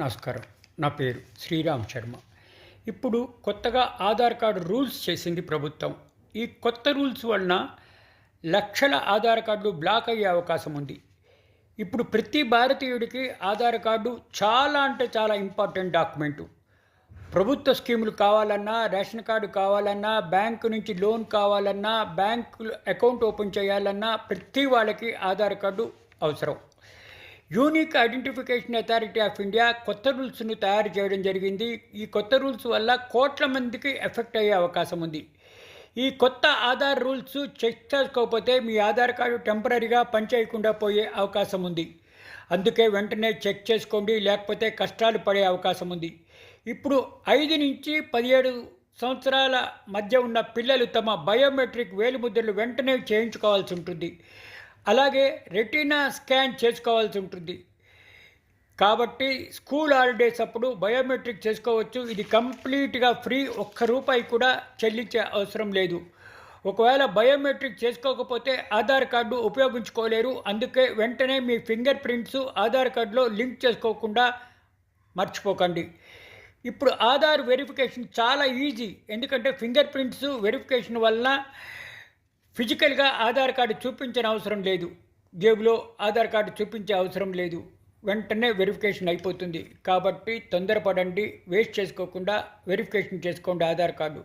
నమస్కారం. నా పేరు శ్రీరామ్ శర్మ. ఇప్పుడు కొత్తగా ఆధార్ కార్డు రూల్స్ చేసింది ప్రభుత్వం. ఈ కొత్త రూల్స్ వలన లక్షల ఆధార్ కార్డులు బ్లాక్ అయ్యే అవకాశం ఉంది. ఇప్పుడు ప్రతి భారతీయుడికి ఆధార్ కార్డు చాలా అంటే చాలా ఇంపార్టెంట్ డాక్యుమెంటు. ప్రభుత్వ స్కీములు కావాలన్నా రేషన్ కార్డు కావాలన్నా బ్యాంకు నుంచి లోన్ కావాలన్నా బ్యాంకు అకౌంట్ ఓపెన్ చేయాలన్నా ప్రతి వాళ్ళకి ఆధార్ కార్డు అవసరం. Unique identification authority of India కొత్త రూల్స్ను తయారు చేయడం జరిగింది. ఈ కొత్త రూల్స్ వల్ల కోట్ల మందికి ఎఫెక్ట్ అయ్యే అవకాశం ఉంది. ఈ కొత్త ఆధార్ రూల్స్ చెక్ చేసుకోకపోతే మీ ఆధార్ కార్డు టెంపరీగా పనిచేయకుండా పోయే అవకాశం ఉంది. అందుకే వెంటనే చెక్ చేసుకోండి లేకపోతే కష్టాలు పడే అవకాశం ఉంది. ఇప్పుడు ఐదు నుంచి పదిహేడు సంవత్సరాల మధ్య ఉన్న పిల్లలు తమ బయోమెట్రిక్ వేలిముద్రలు వెంటనే చేయించుకోవాల్సి ఉంటుంది. అలాగే రెటీనా స్కాన్ చేసుకోవాల్సి ఉంటుంది. కాబట్టి స్కూల్ హాలిడేస్ అప్పుడు బయోమెట్రిక్ చేసుకోవచ్చు. ఇది కంప్లీట్గా ఫ్రీ ఒక్క రూపాయి కూడా చెల్లించే అవసరం లేదు. ఒకవేళ బయోమెట్రిక్ చేసుకోకపోతే ఆధార్ కార్డు ఉపయోగించుకోలేరు. అందుకే వెంటనే మీ ఫింగర్ ప్రింట్స్ ఆధార్ కార్డులో లింక్ చేసుకోకుండా మర్చిపోకండి. ఇప్పుడు ఆధార్ వెరిఫికేషన్ చాలా ఈజీ. ఎందుకంటే ఫింగర్ ప్రింట్స్ వెరిఫికేషన్ వలన ఫిజికల్గా ఆధార్ కార్డు చూపించిన అవసరం లేదు. జేబులో ఆధార్ కార్డు చూపించే అవసరం లేదు. వెంటనే వెరిఫికేషన్ అయిపోతుంది. కాబట్టి తొందరపడండి. వేస్ట్ చేసుకోకుండా వెరిఫికేషన్ చేసుకోండి ఆధార్ కార్డు.